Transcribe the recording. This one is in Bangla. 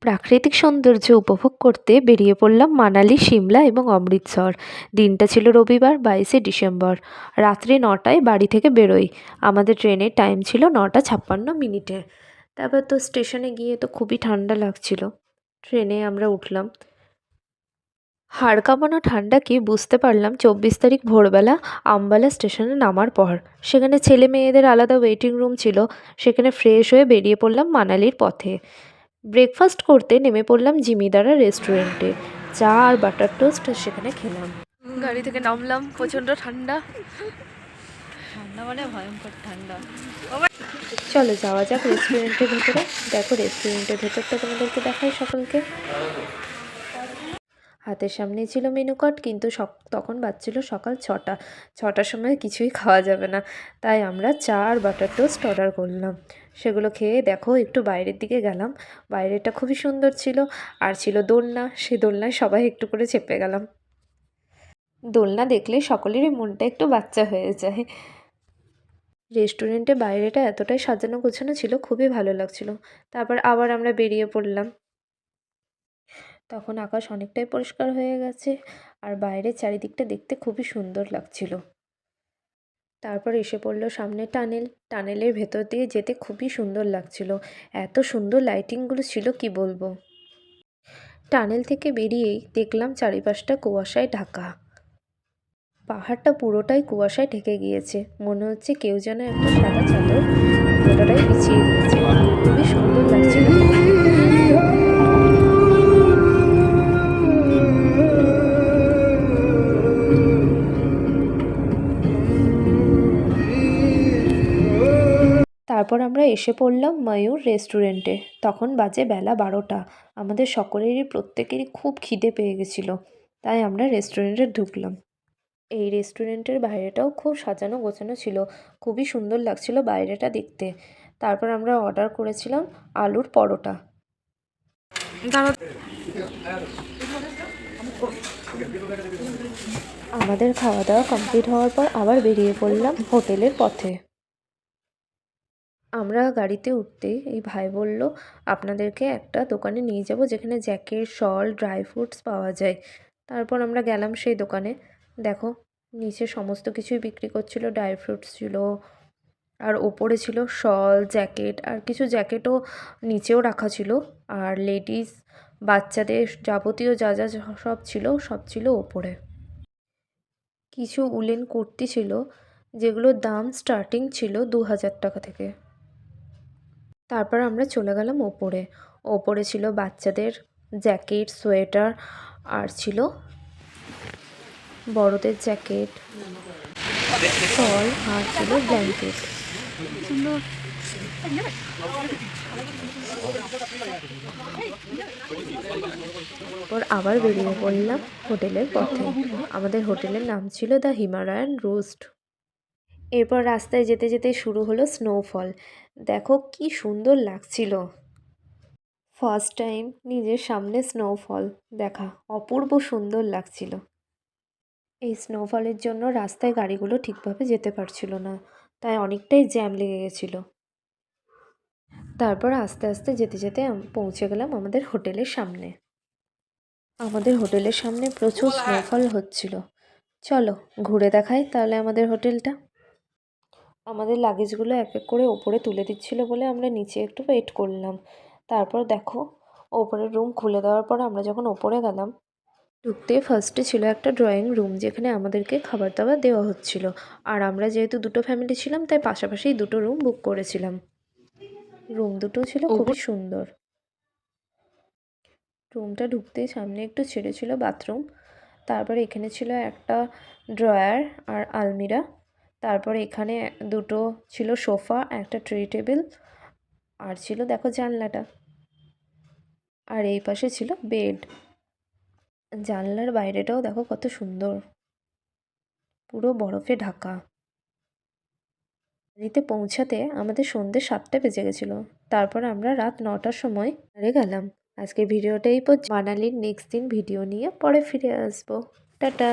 প্রাকৃতিক সৌন্দর্য উপভোগ করতে বেরিয়ে পড়লাম মানালি, সিমলা এবং অমৃতসর। দিনটা ছিল রবিবার, বাইশে ডিসেম্বর। রাত্রি নটায় বাড়ি থেকে বেরোই। আমাদের ট্রেনের টাইম ছিল নটা ছাপ্পান্ন মিনিটে। তারপর তো স্টেশনে গিয়ে তো খুবই ঠান্ডা লাগছিল। ট্রেনে আমরা উঠলাম। হাড় ঠান্ডা কি বুঝতে পারলাম চব্বিশ তারিখ ভোরবেলা আম্বালা স্টেশনে নামার পর। সেখানে ছেলে মেয়েদের আলাদা ওয়েটিং রুম ছিল। সেখানে ফ্রেশ হয়ে বেরিয়ে পড়লাম মানালির পথে। ব্রেকফাস্ট করতে নেমে পড়লাম জিমিদারা রেস্টুরেন্টে। চা আর বাটার টোস্ট সেখানে খেলাম। গাড়ি থেকে নামলাম প্রচণ্ড ঠান্ডা। ঠান্ডা মানে ভয়ঙ্কর ঠান্ডা। চলো যাওয়া যাক রেস্টুরেন্টের ভেতরে। দেখো রেস্টুরেন্টের ভেতরটা তোমাদেরকে দেখাই সকলকে। হাতের সামনেই ছিল মেনু কার্ড, কিন্তু তখন বাজছিল সকাল ছটা। ছটার সময় কিছুই খাওয়া যাবে না। তাই আমরা চা আর বাটার টোস্ট অর্ডার করলাম। সেগুলো খেয়ে দেখো একটু বাইরের দিকে গেলাম। বাইরেটা খুবই সুন্দর ছিল। আর ছিল দোলনা। সে দোলনায় সবাই একটু করে চেপে গেলাম। দোলনা দেখলে সকলেরই মনটা একটু বাচ্চা হয়ে যায়। রেস্টুরেন্টে বাইরেটা এতটাই সাজানো গোছানো ছিল, খুবই ভালো লাগছিল। তারপর আবার আমরা বেরিয়ে পড়লাম। তখন আকাশ অনেকটাই পরিষ্কার হয়ে গেছে আর বাইরের চারিদিকটা দেখতে খুবই সুন্দর লাগছিল। তারপর এসে পড়ল সামনে টানেল। টানেলের ভেতর দিয়ে যেতে খুবই সুন্দর লাগছিল। এত সুন্দর লাইটিংগুলো ছিল, কি বলব? টানেল থেকে বেরিয়েই দেখলাম চারিপাশটা কুয়াশায় ঢাকা। পাহাড়টা পুরোটাই কুয়াশায় ঢেকে গিয়েছে। মনে হচ্ছে কেউ যেন একটা সাদা চাদর গোটাটাই বিছিয়ে দিয়েছে। খুবই সুন্দর লাগছিল। তারপর আমরা এসে পড়লাম ময়ূর রেস্টুরেন্টে। তখন বাজে বেলা বারোটা। আমাদের সকলেরই প্রত্যেকেরই খুব খিদে পেয়ে গেছিল। তাই আমরা রেস্টুরেন্টে ঢুকলাম। এই রেস্টুরেন্টের বাইরেটাও খুব সাজানো গোছানো ছিল। খুবই সুন্দর লাগছিল বাইরেটা দেখতে। তারপর আমরা অর্ডার করেছিলাম আলুর পরোটা। আমাদের খাওয়া দাওয়া কমপ্লিট হওয়ার পর আবার বেরিয়ে পড়লাম হোটেলের পথে। আমরা গাড়িতে উঠতেই এই ভাই বলল, আপনাদেরকে একটা দোকানে নিয়ে যাব যেখানে জ্যাকেট, শল, ড্রাই ফ্রুটস পাওয়া যায়। তারপর আমরা গেলাম সেই দোকানে। দেখো, নিচে সমস্ত কিছুই বিক্রি করছিল, ড্রাই ফ্রুটস ছিল, আর ওপরে ছিল শল, জ্যাকেট, আর কিছু জ্যাকেটও নিচেও রাখা ছিল। আর লেডিস, বাচ্চাদের যাবতীয় যা যা সব ছিল সব ছিল ওপরে। কিছু উলেন কুর্তি ছিল, যেগুলোর দাম স্টার্টিং ছিল দু হাজার টাকা থেকে। তারপর আমরা চলে গেলাম ওপরে। ওপরে ছিল বাচ্চাদের জ্যাকেট, সোয়েটার আর ছিল বড়দের জ্যাকেট শল আর ছিল ব্ল্যাঙ্কেট। ওর আবার বেরিয়ে পড়লাম হোটেলের পথে। আমাদের হোটেলের নাম ছিল দ্য হিমালয়ান রোস্ট। এরপর রাস্তায় যেতে যেতে শুরু হলো স্নোফল। দেখো কি সুন্দর লাগছিল। ফার্স্ট টাইম নিজের সামনে স্নোফল দেখা অপূর্ব সুন্দর লাগছিল। এই স্নোফলের জন্য রাস্তায় গাড়িগুলো ঠিকভাবে যেতে পারছিল না তাই অনেকটাই জ্যাম লেগে গেছিল। তারপর আস্তে আস্তে যেতে যেতে পৌঁছে গেলাম আমাদের হোটেলের সামনে। আমাদের হোটেলের সামনে প্রচুর স্নোফল হচ্ছিল। চলো ঘুরে দেখাই তাহলে আমাদের হোটেলটা। আমাদের লাগেজগুলো এক এক করে ওপরে তুলে দিচ্ছিল বলে আমরা নিচে একটু ওয়েট করলাম। তারপর দেখো ওপরের রুম খুলে দেওয়ার পর আমরা যখন ওপরে গেলাম ঢুকতে ফার্স্টে ছিল একটা ড্রয়িং রুম যেখানে আমাদেরকে খাবার দাবার দেওয়া হচ্ছিল। আর আমরা যেহেতু দুটো ফ্যামিলি ছিলাম তাই পাশাপাশি দুটো রুম বুক করেছিলাম। রুম দুটো ছিল খুবই সুন্দর। রুমটা ঢুকতেই সামনে একটু ছেড়ে ছিল বাথরুম তারপরে এখানে ছিল একটা ড্রয়ার আর আলমিরা। তারপর এখানে দুটো ছিল সোফা, একটা ট্রি টেবিল আর ছিল দেখো জানলাটা। আর এই পাশে ছিল বেড। জানলার বাইরেটাও দেখো কত সুন্দর। পুরো বরফে ঢাকা। বাড়িতে পৌঁছাতে আমাদের সন্ধ্যে সাতটা বেজে গেছিল। তারপর আমরা রাত নটার সময় আরে গেলাম। আজকে ভিডিওটা এই পর্যন্ত। নেক্সট দিন ভিডিও নিয়ে পরে ফিরে আসব। টাটা।